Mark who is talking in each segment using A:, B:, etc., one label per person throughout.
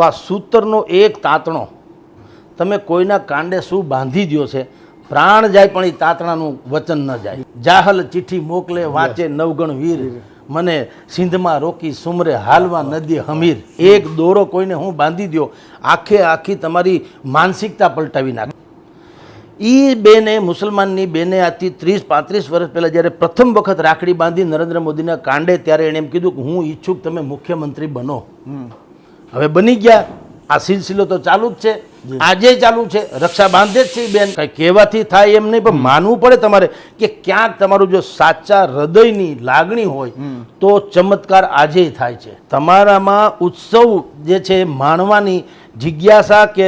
A: તો આ સૂતરનો એક તાતણો તમે કોઈના કાંડે શું બાંધી દ્યો છે પ્રાણ જાય પણ એ તાતણાનું વચન ન જાય. જાહલ ચિઠ્ઠી મોકલે વાંચે નવગણ વીર. મને સિંધમાં રોકી સુમરે હાલવા નદી હમીર. એક દોરો કોઈને હું બાંધી દ્યો આખે આખી તમારી માનસિકતા પલટાવી નાખે. એ બેને મુસલમાનની બેને આજથી ત્રીસ પાંત્રીસ વર્ષ પહેલાં જ્યારે પ્રથમ વખત રાખડી બાંધી નરેન્દ્ર મોદીના કાંડે ત્યારે એણે એમ કીધું કે હું ઈચ્છુક તમે મુખ્યમંત્રી બનો. હવે બની ગયા. આ સિલસિલો તો ચાલુ જ છે. આજે ચાલુ છે. રક્ષા બાંધે જ છે બેન. કઈ કહેવાથી થાય એમ નહીં પણ માનવું પડે તમારે કે ક્યાંક તમારું જો સાચા હૃદયની લાગણી હોય તો ચમત્કાર આજે થાય છે. તમારામાં ઉત્સવ જે છે માણવાની જિજ્ઞાસા કે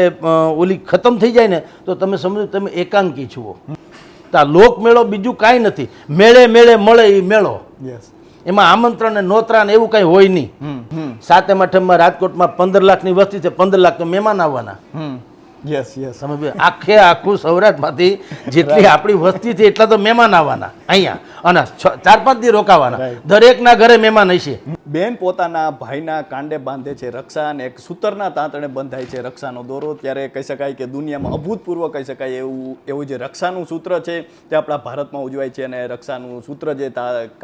A: ઓલી ખતમ થઈ જાય ને તો તમે સમજો તમે એકાંકી છુઓ તો આ લોકમેળો બીજું કાંઈ નથી. મેળે મેળે મળે એ મેળો.
B: યસ
A: એમાં આમંત્રણ ને નોતરા ને એવું કંઈ હોય નહીં. સાતમ આઠમમાં રાજકોટમાં પંદર લાખની વસ્તી છે પંદર લાખ તો મહેમાન આવવાના.
B: યસ યસ
A: તમે આખે આખું સૌરાષ્ટ્રમાંથી જેટલી આપણી વસ્તી છે એટલા તો મહેમાન આવવાના અહીંયા. અને ચાર પાંચ દી રોકાવાના. દરેકના ઘરે મહેમાન હશે.
B: બેન પોતાના ભાઈના કાંડે બાંધે છે રક્ષા અને એક સૂતરના તાંતણે બંધાય છે રક્ષાનો દોરો. ત્યારે કહી શકાય કે દુનિયામાં અભૂતપૂર્વ કહી શકાય એવું એવું જે રક્ષાનું સૂત્ર છે તે આપણા ભારતમાં ઉજવાય છે અને રક્ષાનું સૂત્ર જે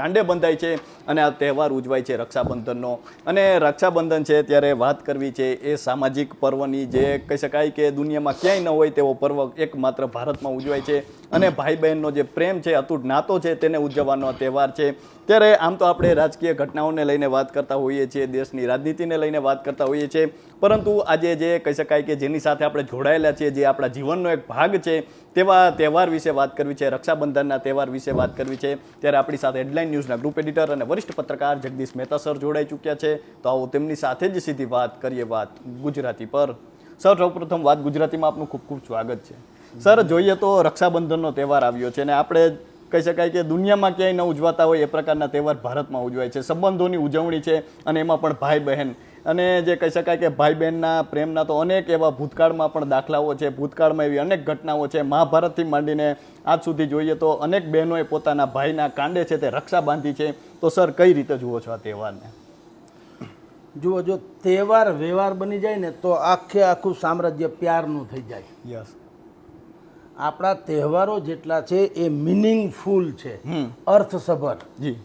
B: કાંડે બંધાય છે અને આ તહેવાર ઉજવાય છે રક્ષાબંધનનો. અને રક્ષાબંધન છે ત્યારે વાત કરવી છે એ સામાજિક પર્વની જે કહી શકાય કે દુનિયામાં ક્યાંય ન હોય તેવો પર્વ એકમાત્ર ભારતમાં ઉજવાય છે. અને ભાઈ બહેનનો જે પ્રેમ છે, અતૂટ નાતો છે, તેને ઉજવવાનો તહેવાર છે. ત્યારે આમ તો આપણે રાજકીય ઘટનાઓને લઈને વાત કરતા હોઈએ છીએ, દેશની રાજનીતિને લઈને વાત કરતા હોઈએ છીએ. પરંતુ આજે જે કહી શકાય કે જેની સાથે આપણે જોડાયેલા છીએ, જે આપણા જીવનનો એક ભાગ છે, તેવા તહેવાર વિશે વાત કરવી છે, રક્ષાબંધનના તહેવાર વિશે વાત કરવી છે, ત્યારે આપણી સાથે હેડલાઇન ન્યૂઝના ગ્રુપ એડિટર અને વરિષ્ઠ પત્રકાર જગદીશ મહેતા સર જોડાઈ ચૂક્યા છે. તો આવો તેમની સાથે જ સીધી વાત કરીએ વાત ગુજરાતી પર. સર, સૌપ્રથમ વાત ગુજરાતીમાં આપનું ખૂબ ખૂબ સ્વાગત છે. સર, જોઈએ તો રક્ષાબંધનનો તહેવાર આવ્યો છે અને આપણે કહી શકાય કે દુનિયામાં ક્યાંય ન ઉજવાતા હોય એ પ્રકારના તહેવાર ભારતમાં ઉજવાય છે. સંબંધોની ઉજવણી છે અને એમાં પણ ભાઈ બહેન. અને જે કહી શકાય કે ભાઈ બહેનના પ્રેમના તો અનેક એવા ભૂતકાળમાં પણ દાખલાઓ છે. ભૂતકાળમાં એવી અનેક ઘટનાઓ છે. મહાભારતથી માંડીને આજ સુધી જોઈએ તો અનેક બહેનોએ પોતાના ભાઈના કાંડે છે તે રક્ષા બાંધી છે. તો સર, કઈ રીતે જુઓ છો આ તહેવારને?
A: જુઓ જો તહેવાર વ્યવહાર બની જાય ને તો આખે આખું સામ્રાજ્ય પ્યારનું થઈ જાય.
B: યસ
A: આપણા તહેવારો જેટલા છે એ મિનિંગફુલ છે.
B: હમ.
A: અર્થસભર.
B: જી.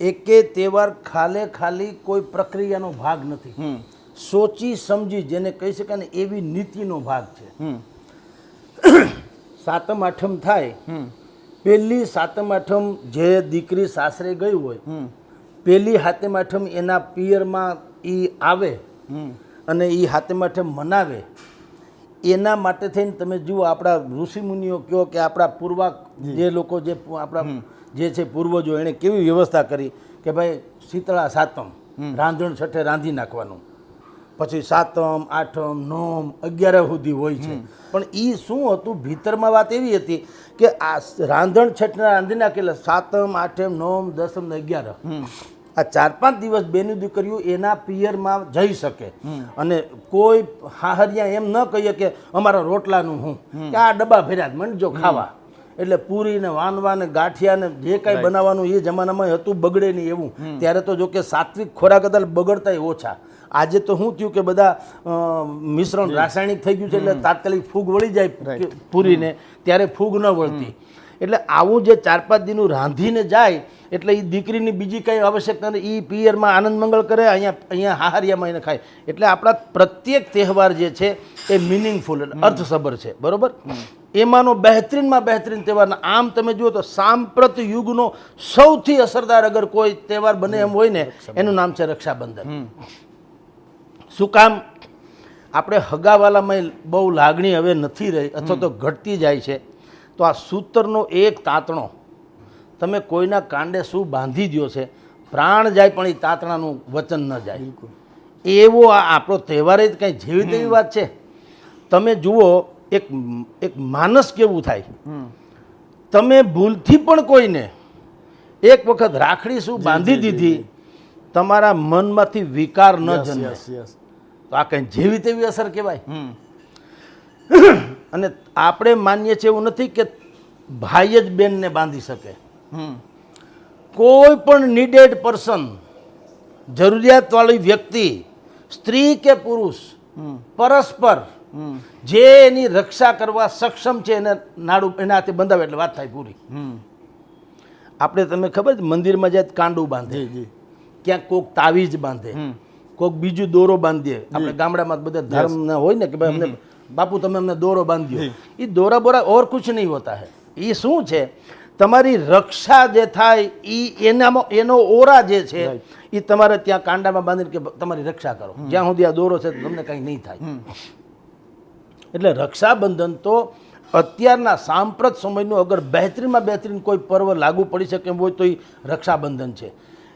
A: એકે તહેવાર ખાલે ખાલી કોઈ પ્રક્રિયાનો ભાગ નથી.
B: હમ.
A: સોચી સમજી જેને કહી શકાય ને એવી નીતિનો ભાગ છે.
B: હમ.
A: સાતમ આઠમ થાય. પહેલી સાતમ આઠમ જે દીકરી સાસરે ગઈ હોય
B: હમ.
A: પહેલી હાતમ આઠમ એના પિયરમાં એ આવે અને એ હાથે માથે મનાવે એના માટે થઈને તમે જુઓ આપણા ઋષિમુનિઓ કહો કે આપણા પૂર્વા જે. લોકો જે આપણા જે છે પૂર્વજો એણે કેવી વ્યવસ્થા કરી કે ભાઈ શીતળા સાતમ રાંધણ છઠે રાંધી નાખવાનું. પછી સાતમ આઠમ નોમ અગિયાર સુધી હોય છે. પણ એ શું હતું? ભીતરમાં વાત એવી હતી કે આ રાંધણ છઠના રાંધી નાખેલા સાતમ આઠમ નોમ દસમ ને અગિયાર. આ ચાર પાંચ દિવસ બેની દીકરીઓ એના પિયરમાં જઈ શકે. અને કોઈ હાહરિયા એમ ન કહીએ કે અમારા રોટલાનું હું. કે આ ડબ્બા ભર્યા મંડજો ખાવા. એટલે પૂરી ને વાનવા ને ગાંઠિયા ને જે કાંઈ બનાવવાનું એ જમાનામાં હતું બગડે નહીં એવું. ત્યારે તો જો કે સાત્વિક ખોરાક હતા બગડતા ઓછા. આજે તો શું થયું કે બધા મિશ્રણ રાસાયણિક થઈ ગયું છે એટલે તાત્કાલિક ફૂગ વળી જાય પૂરીને. ત્યારે ફૂગ ન વળતી. એટલે આવું જે ચાર પાંચ દિનનું રાંધીને જાય એટલે એ દીકરીની બીજી કંઈ આવશ્યકતા નથી. એ પિયરમાં આનંદ મંગળ કરે અહીંયા અહીંયા હાહારિયામાં એને ખાય. એટલે આપણા પ્રત્યેક તહેવાર જે છે એ મિનિંગફુલ અર્થસભર છે. બરાબર? એમાંનો બહેતરીનમાં બહેતરીન તહેવાર આમ તમે જુઓ તો સાંપ્રત યુગનો સૌથી અસરદાર અગર કોઈ તહેવાર બને એમ હોય ને એનું નામ છે રક્ષાબંધન. શું કામ? આપણે હગાવાલામાં બહુ લાગણી હવે નથી રહી અથવા તો ઘટતી જાય છે. તો આ સૂતરનો એક તાતણો. તમે કોઈના કાંડે શું બાંધી દ્યો છે પ્રાણ જાય પણ એ તાતણાનું વચન ન જાય. એવો આ આપણો તહેવાર જ કંઈ જેવી તેવી વાત છે. તમે જુઓ એક એક માનસ કેવું થાય. તમે ભૂલથી પણ કોઈને એક વખત રાખડી શું બાંધી દીધી તમારા મનમાંથી વિકાર ન જન્મે. તો આ કંઈ જેવી તેવી અસર કહેવાય? અને આપણે માનીએ છીએ એવું નથી કે ભાઈ જ બેનને બાંધી શકે. કોઈ પણ નીડેડ પર્સન જરૂરિયાતવાળી વ્યક્તિ સ્ત્રી કે પુરુષ પરસ્પર જે એની રક્ષા કરવા સક્ષમ છે એને નાડું એના હાથે બંધાવે એટલે વાત થાય પૂરી. આપણે તમને ખબર છે મંદિરમાં જાય કાંડું બાંધે ક્યાંક કોક તાવીજ બાંધે કોક બીજું દોરો બાંધીએ. આપણે ગામડામાં બધા ધર્મ હોય ને કે ભાઈ અમને બાપુ તમે અમને દોરો બાંધ્યો એ દોરા બોરા ઓર કુછ નહીં હોતા હે એ શું છે તમારી રક્ષા જે થાય એ એનામાં એનો ઓરા જે છે એ તમારે ત્યાં કાંડામાં બાંધીને કે તમારી રક્ષા કરો જ્યાં સુધી આ દોરો છે તમને કંઈ નહીં થાય એટલે રક્ષાબંધન તો અત્યારના સાંપ્રત સમયનું અગર બહેતરીનમાં બહેતરીન કોઈ પર્વ લાગુ પડી શકે એમ હોય તો એ રક્ષાબંધન છે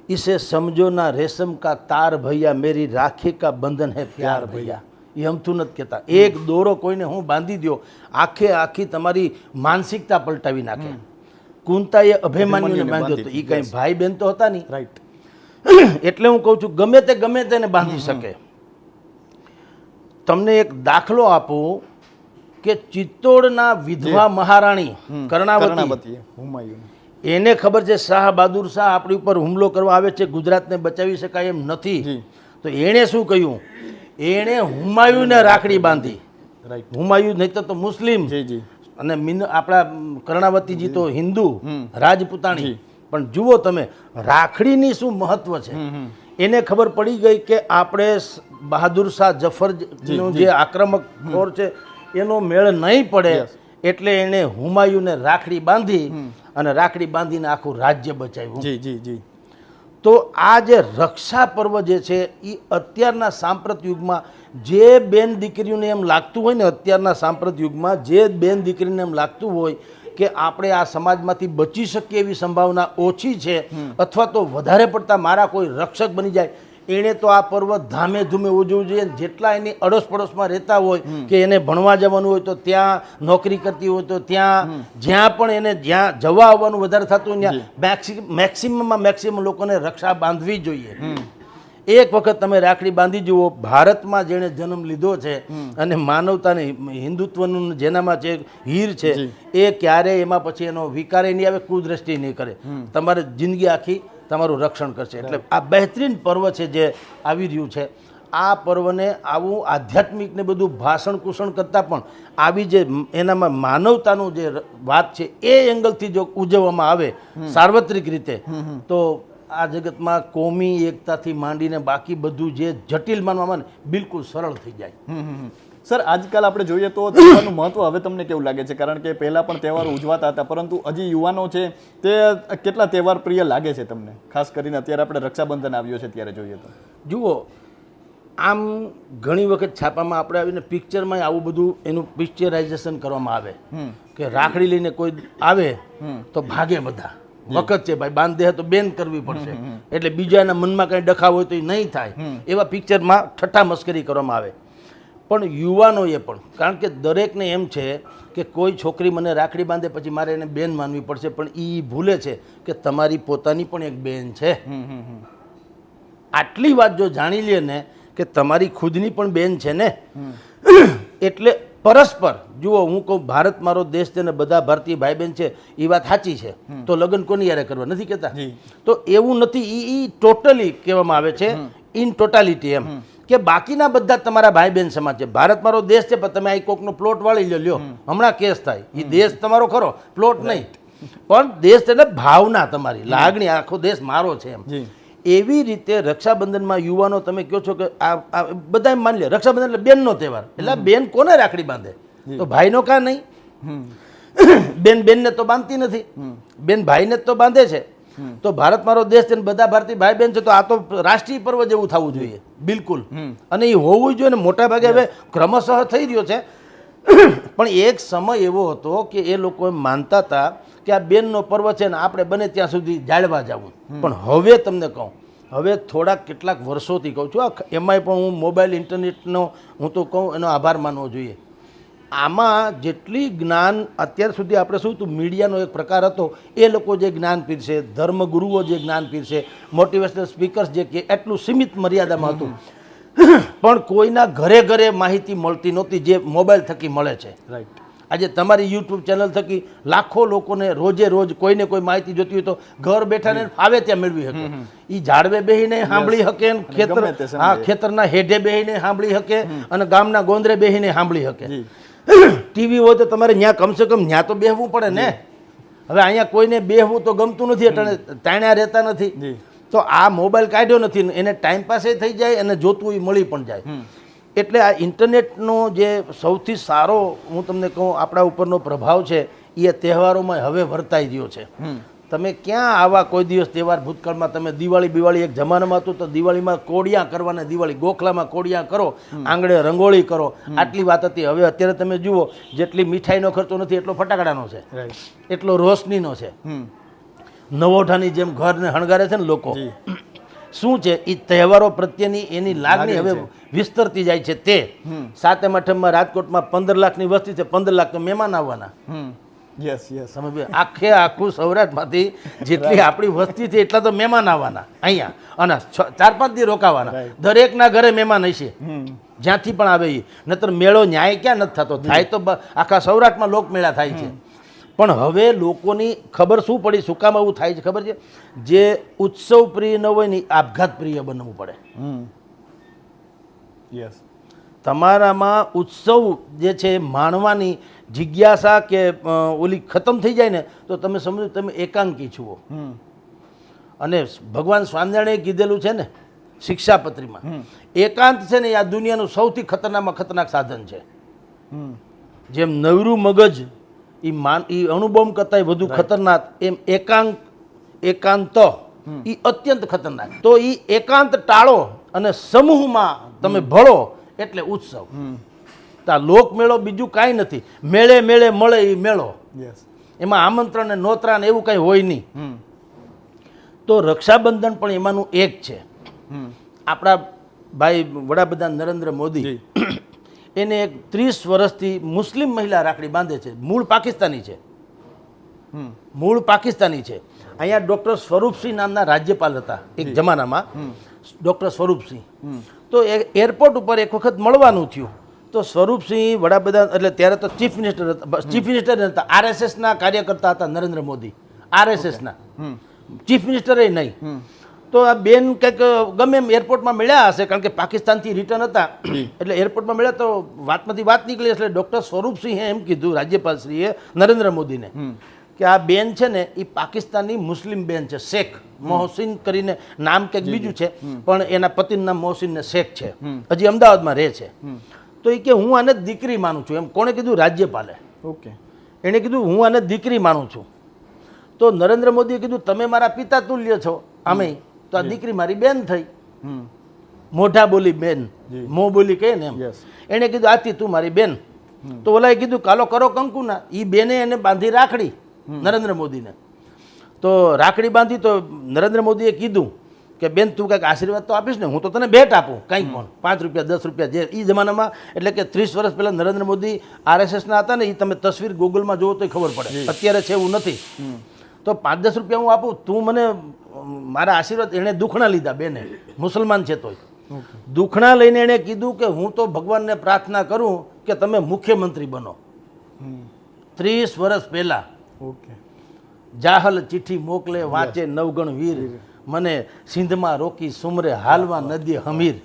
A: इसे समझो ना रेशम का तार भैया मेरी राखी का બંધન હે પ્યાર ભૈયા એ અમથું નથી કહેતા. એક દોરો કોઈને હું બાંધી દો આખે આખી તમારી માનસિકતા પલટાવી નાખે. કુંતાએ અભિમાન્યુને બાંધ્યો હતો એ કંઈ ભાઈ બહેન તો હતા નહીં.
B: રાઈટ
A: એટલે હું કહું છું ગમે તે ગમે તેને બાંધી શકે. તમને એક દાખલો આપું કે ચિત્તોડના વિધવા મહારાણી કર્ણાવતી. એને ખબર છે શાહ બહાદુર શાહ આપણી ઉપર હુમલો કરવા આવે છે ગુજરાતને બચાવી શકાય એમ નથી. તો એણે શું કહ્યું? એણે હુમાયુને રાખડી બાંધી.
B: રાઈટ
A: હુમાયુ નહીં તો મુસ્લિમ.
B: જી જી.
A: અને મિન આપણા કર્ણાવતીજી તો હિન્દુ રાજપૂતાણી. પણ જુઓ તમે રાખડીની શું મહત્વ છે? એને ખબર પડી ગઈ કે આપણે બહાદુર શાહ જફર જે આક્રમક ખોર છે એનો મેળ નહીં પડે એટલે એણે હુમાયુને રાખડી બાંધી અને રાખડી બાંધીને આખું રાજ્ય બચાવ્યું.
B: જી જી જી.
A: તો આ જે રક્ષા પર્વ જે છે એ અત્યારના સાંપ્રત યુગમાં જે બેન દીકરીઓને એમ લાગતું હોય ને અત્યારના સાંપ્રત યુગમાં જે બેન દીકરીને એમ લાગતું હોય કે આપણે આ સમાજમાંથી બચી શકીએ એવી સંભાવના ઓછી છે અથવા તો વધારે પડતા મારા કોઈ રક્ષક બની જાય એણે તો આ પર્વ ધામે ધૂમે ઉજવવું જોઈએ. જેટલા એની અડોસ પડોશમાં રહેતા હોય કે એને ભણવા જવાનું હોય તો ત્યાં નોકરી કરતી હોય તો ત્યાં જ્યાં પણ એને જ્યાં જવા આવવાનું વધારે થતું ત્યાં મેક્સિમમમાં મેક્સિમમ લોકોને રક્ષા બાંધવી જોઈએ. એક વખત તમે રાખડી બાંધી જુઓ ભારતમાં જેણે જન્મ લીધો છે અને માનવતાને હિન્દુત્વનું જેનામાં છે હીર છે એ ક્યારે એમાં પછી એનો વિકારે નહીં આવે કુદ્રષ્ટિ નહીં કરે. તમારે જિંદગી આખી તમારું રક્ષણ કરશે. એટલે આ બહેતરીન પર્વ છે જે આવી રહ્યું છે. આ પર્વને આવું આધ્યાત્મિક ને બધું ભાષણ કુષણ કરતાં પણ આવી જે એનામાં માનવતાનું જે વાત છે એ એંગલથી જો ઉજવવામાં આવે સાર્વત્રિક રીતે તો આ જગતમાં કોમી એકતાથી માંડીને બાકી બધું જે જટિલ માનવામાં બિલકુલ સરળ થઈ જાય.
B: સર આજકાલ આપણે જોઈએ તો તહેવારનું મહત્વ હવે તમને કેવું લાગે છે? કારણ કે પહેલા પણ તહેવારો ઉજવાતા હતા પરંતુ હજી યુવાનો છે તે કેટલા તહેવાર પ્રિય લાગે છે તમને? ખાસ કરીને અત્યારે આપણે રક્ષાબંધન આવ્યો છે ત્યારે જોઈએ તો.
A: જુઓ આમ ઘણી વખત છાપામાં આપણે આવીને પિક્ચરમાં આવું બધું એનું પિક્ચરાઇઝેશન કરવામાં આવે. કે રાખડી લઈને કોઈ આવે તો ભાગે બધા. વખત છે ભાઈ બાંધે તો બેન કરવી પડશે. એટલે બીજાના મનમાં કંઈ ડખા હોય તો એ નહીં થાય. એવા પિક્ચરમાં ઠઠ્ઠા મસ્કરી કરવામાં આવે. પણ યુવાનોએ પણ. કારણ કે દરેકને એમ છે કે કોઈ છોકરી મને રાખડી બાંધે પછી મારે એને બેન માનવી પડશે પણ એ ભૂલે છે કે તમારી પોતાની પણ એક બેન છે. આટલી વાત જો જાણી લે ને કે તમારી ખુદની પણ બેન છે ને એટલે પરસ્પર જુઓ હું કહું ભારત મારો દેશ છે ને બધા ભારતીય ભાઈ બહેન છે એ વાત સાચી છે. તો લગ્ન કોની યારે કરવા? નથી કહેતા? તો એવું નથી એ એ ટોટલી કહેવામાં આવે છે ઇન ટોટાલિટી એમ. કે બાકીના બધા તમારા ભાઈ બહેન સમાજ છે. ભારત મારો દેશ છે પણ તમે આ કોકનો પ્લોટ વાળી લ્યો લ્યો. હમણાં કેસ થાય. એ દેશ તમારો ખરો પ્લોટ નહીં. પણ દેશ એટલે ભાવના તમારી લાગણી આખો દેશ મારો છે એમ. એવી રીતે રક્ષાબંધનમાં યુવાનો તમે કહો છો કે આ બધા એમ માની લે રક્ષાબંધન એટલે બેનનો તહેવાર. એટલે બેન કોને રાખડી બાંધે? તો ભાઈનો કાં નહીં? બેન બેનને તો બાંધતી નથી. બેન ભાઈને જ તો બાંધે છે. તો ભારત મારો દેશ છે બધા ભારતીય ભાઈ બહેન છે તો આ તો રાષ્ટ્રીય પર્વ જેવું થવું જોઈએ. બિલકુલ. અને એ હોવું જોઈએ ને મોટા ભાગે હવે ક્રમશઃ થઈ રહ્યો છે. પણ એક સમય એવો હતો કે એ લોકો માનતા હતા કે આ બેનનો પર્વ છે ને આપણે બને ત્યાં સુધી જાળવા જવું. પણ હવે તમને કહું હવે થોડાક કેટલાક વર્ષોથી કહું છું એમાંય પણ હું મોબાઈલ ઇન્ટરનેટનો હું તો કહું એનો આભાર માનવો જોઈએ. આમાં જેટલી જ્ઞાન અત્યાર સુધી આપણે શું હતું મીડિયાનો એક પ્રકાર હતો એ લોકો જે જ્ઞાન પીરશે ધર્મગુરુઓ જે જ્ઞાન પીરશે મોટિવેશનલ સ્પીકર્સ જે કે એટલું સીમિત મર્યાદામાં હતું. પણ કોઈના ઘરે ઘરે માહિતી મળતી નહોતી જે મોબાઈલ થકી મળે છે.
B: રાઈટ
A: આજે તમારી યુટ્યુબ ચેનલ થકી લાખો લોકોને રોજે રોજ કોઈને કોઈ માહિતી જોતી હોય તો ઘર બેઠાને ફાવે ત્યાં મેળવી શકે. એ ઝાડવે બેહીને સાંભળી શકે ખેતર હા ખેતરના હેઢે બેહીને સાંભળી શકે અને ગામના ગોંદરે બેહીને સાંભળી શકે. ટીવી હોય તો તમારે ત્યાં કમસે કમ ત્યાં તો બેહવું પડે ને. હવે અહીંયા કોઈને બેહવું તો ગમતું નથી એટલે તાણ્યા રહેતા નથી. તો આ મોબાઈલ કાઢ્યો નથી ને એને ટાઈમ પાસે થઈ જાય અને જોતું એ મળી પણ જાય. એટલે આ ઇન્ટરનેટનો જે સૌથી સારો હું તમને કહું આપણા ઉપરનો પ્રભાવ છે એ તહેવારોમાં હવે વર્તાઈ રહ્યો છે. તમે ક્યાં આવા કોઈ દિવસ તહેવાર ભૂતકાળમાં તમે દિવાળી બિવાળી એક જમાનામાં હતું તો દિવાળીમાં કોડિયા કરવાના દિવાળી ગોખલામાં કોડિયા કરો આંગળે રંગોળી કરો. આટલી વાત હતી. હવે અત્યારે તમે જુઓ જેટલી મીઠાઈનો ખર્ચો નથી એટલો ફટાકડાનો છે. એટલો રોશનીનો છે. નવોઠાની જેમ ઘરને હણગારે છે ને લોકો. શું છે? એ તહેવારો પ્રત્યેની એની લાગણી હવે વિસ્તરતી જાય છે તે. સાતમ આઠમમાં રાજકોટમાં પંદર લાખની વસ્તી છે. પંદર લાખ તો મહેમાન આવવાના.
B: યસ યસ
A: બે- આખે આખું સૌરાષ્ટ્રમાંથી જેટલી આપણી વસ્તી છે એટલા તો મહેમાન આવવાના અહીંયા. અને ચાર પાંચ દી રોકાવાના. દરેકના ઘરે મહેમાન હશે. જ્યાંથી પણ આવે એ. નતર મેળો ન્યાય ક્યાં નથી થતો? થાય તો આખા સૌરાષ્ટ્રમાં લોકમેળા થાય છે. પણ હવે લોકોની ખબર શું પડી? શું કામ આવું થાય છે? ખબર છે? જે ઉત્સવ પ્રિય ન હોય ને આપઘાત પ્રિય બનવું પડે.
B: યસ
A: તમારામાં ઉત્સવ જે છે માણવાની જિજ્ઞાસા કે ઓલી ખતમ થઈ જાય ને તો તમે સમજો તમે એકાંકી છુઓ. અને ભગવાન સ્વામિનારાયણે કીધેલું છે ને શિક્ષાપત્રીમાં. એકાંત છે ને આ દુનિયાનું સૌથી ખતરનાકમાં ખતરનાક સાધન છે. જેમ નવરું મગજ એ માન એ અણુબોમ્બ કરતાં વધુ ખતરનાક એમ એકાંક એકાંત એ અત્યંત ખતરનાક. તો એ એકાંત ટાળો અને સમૂહમાં તમે ભળો એટલે ઉત્સવ. તો આ લોકમેળો બીજું કાંઈ નથી. મેળે મેળે મળે એ મેળો. એમાં આમંત્રણ ને નોતરા ને એવું કાંઈ હોય નહીં. તો રક્ષાબંધન પણ એમાંનું એક છે. આપણા ભાઈ વડાપ્રધાન નરેન્દ્ર મોદી એને એક ત્રીસ વર્ષથી મુસ્લિમ મહિલા રાખડી બાંધે છે. મૂળ પાકિસ્તાની છે. મૂળ પાકિસ્તાની છે. અહીંયા ડૉક્ટર સ્વરૂપસિંહ નામના રાજ્યપાલ હતા એક જમાનામાં. ડૉક્ટર સ્વરૂપસિંહ. તો એ એરપોર્ટ ઉપર એક વખત મળવાનું થયું. તો સ્વરૂપસિંહ વડાપ્રધાન એટલે ત્યારે તો ચીફ મિનિસ્ટર ચીફ મિનિસ્ટર હતા આરએસએસના કાર્યકર્તા હતા નરેન્દ્ર મોદી. આરએસએસના. ચીફ મિનિસ્ટરે નહીં. તો આ બેન કંઈક ગમે એમ એરપોર્ટમાં મળ્યા હશે કારણ કે પાકિસ્તાનથી રિટર્ન હતા એટલે એરપોર્ટમાં મળ્યા તો વાતમાંથી વાત નીકળી એટલે ડૉક્ટર સ્વરૂપસિંહે એમ કીધું રાજ્યપાલશ્રીએ નરેન્દ્ર મોદીને કે આ બેન છે ને એ પાકિસ્તાનની મુસ્લિમ બેન છે શેખ. મોહસિન કરીને નામ કંઈક બીજું છે પણ એના પતિનું નામ મોહસિન ને શેખ છે. હજી અમદાવાદમાં રહે છે. તો એ કે હું આને દીકરી માનું છું. એમ કોણે કીધું? રાજ્યપાલે.
B: ઓકે.
A: એણે કીધું હું આને દીકરી માનું છું. તો નરેન્દ્ર મોદીએ કીધું તમે મારા પિતા તુલ્ય છો. આમે. તો આ દીકરી મારી બેન થઈ. મોઢા બોલી બેન. મો બોલી કહે ને એમ. એણે કીધું આથી તું મારી બેન. તો ઓલાએ કીધું કાલો કરો કંકુના. એ બેને એને બાંધી રાખડી નરેન્દ્ર મોદીને. તો રાખડી બાંધી તો નરેન્દ્ર મોદીએ કીધું કે બેન તું કંઈક આશીર્વાદ તો આપીશ ને હું તો તને ભેટ આપું કંઈક પણ. પાંચ રૂપિયા દસ રૂપિયા જે એ જમાનામાં એટલે કે ત્રીસ વર્ષ પહેલાં નરેન્દ્ર મોદી આરએસએસના હતા ને એ તમે તસવીર ગૂગલમાં જુઓ તો ખબર પડે. અત્યારે છે એવું નથી. તો પાંચ દસ રૂપિયા હું આપું તું મને મારા આશીર્વાદ એણે દુખણા લીધા બેને. મુસલમાન છે તોય. દુખણા લઈને એણે કીધું કે હું તો ભગવાનને પ્રાર્થના કરું કે તમે મુખ્યમંત્રી બનો. ત્રીસ વર્ષ પહેલાં
B: ઓકે.
A: જાહલ ચિઠ્ઠી મોકલે વાંચે નવગણ વીર. મને સિંધમાં રોકી સુમરે હાલવા નદી હમીર.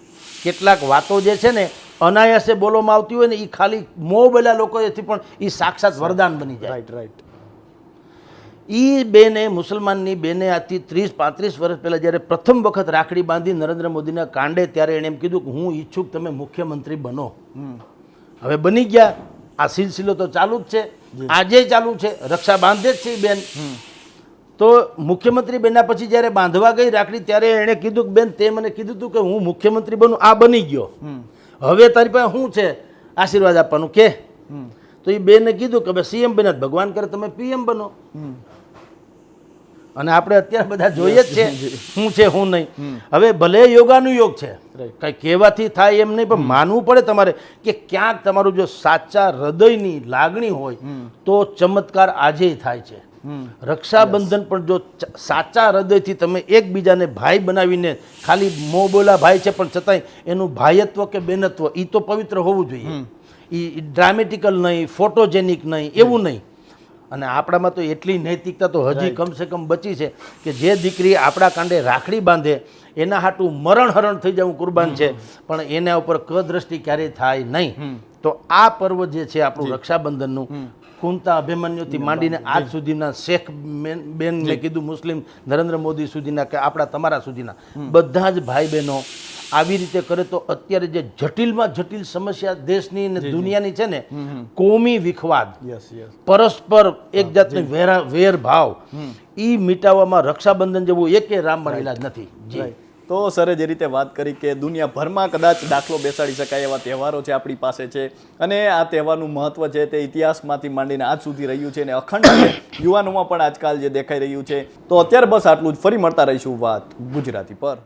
A: કેટલાક વાતો જે છે ને અનાયાસે બોલવામાં આવતી હોય ને એ ખાલી મોં બોલ્યા લોકોથી પણ એ સાક્ષાત વરદાન બની જાય.
B: રાઈટ રાઈટ
A: એ બેને મુસલમાનની બેને આથી ત્રીસ પાંત્રીસ વર્ષ પહેલાં જ્યારે પ્રથમ વખત રાખડી બાંધી નરેન્દ્ર મોદીના કાંડે ત્યારે એણે એમ કીધું કે હું ઈચ્છુક તમે મુખ્યમંત્રી બનો. હવે બની ગયા. આ સિલસિલો તો ચાલુ જ છે. આજે ચાલુ છે. રક્ષા બાંધે જ છે બેન. તો મુખ્યમંત્રી બન્યા પછી જ્યારે બાંધવા ગઈ રાખડી ત્યારે એણે કીધું કે બેન તે મને કીધું હતું કે હું મુખ્યમંત્રી બનું આ બની ગયો. હવે તારી પાસે શું છે? આશીર્વાદ આપવાનું કે? તો એ બેને કીધું કે ભાઈ સીએમ બન્યા ભગવાન કરે તમે પીએમ બનો. અને આપણે અત્યારે બધા જોઈએ જ છે શું છે શું નહીં. હવે ભલે યોગાનું યોગ છે
B: કંઈ
A: કઈ કહેવાથી થાય એમ નહીં પણ માનવું પડે તમારે કે ક્યાંક તમારું જો સાચા હૃદયની લાગણી હોય તો ચમત્કાર આજે થાય છે. રક્ષાબંધન પણ જો સાચા હૃદયથી તમે એકબીજાને ભાઈ બનાવીને ખાલી મો બોલા ભાઈ છે પણ છતાંય એનું ભાઈત્વ કે બેનત્વ એ તો પવિત્ર હોવું જોઈએ. એ ડ્રામેટિકલ નહીં ફોટોજેનિક નહીં એવું નહીં. અને આપણામાં તો એટલી નૈતિકતા તો હજી કમસે કમ બચી છે કે જે દીકરી આપણા કાંડે રાખડી બાંધે એના હાટું મરણ હરણ થઈ જવું કુરબાન છે પણ એના ઉપર કદ્રષ્ટિ ક્યારેય થાય નહીં. તો આ પર્વ જે છે આપણું રક્ષાબંધનનું કુંતા અભિમન્યુથી માંડીને આજ સુધીના શેખ બેન મેં કીધું મુસ્લિમ નરેન્દ્ર મોદી સુધીના કે આપણા તમારા સુધીના. બધા જ ભાઈ બહેનો આવી રીતે કરે તો અત્યારે જે જટિલમાં જટિલ સમસ્યા દેશની અને દુનિયાની છે ને કોમી વિખવાદ પરસ્પર એક જાતની વેરા વેર ભાવ એ મિટાવવામાં રક્ષાબંધન જેવું એકે રામબાણ ઇલાજ નથી. જી.
B: તો સરે જે રીતે વાત કરી કે દુનિયાભરમાં કદાચ દાખલો બેસાડી શકાય એવા તહેવારો છે આપણી પાસે છે. અને આ તહેવારનું મહત્વ છે તે ઇતિહાસમાંથી માંડીને આજ સુધી રહ્યું છે અને અખંડ યુવાનોમાં પણ આજકાલ જે દેખાઈ રહ્યું છે. તો અત્યારે બસ આટલું જ. ફરી મળતા રહીશું વાત ગુજરાતી પર.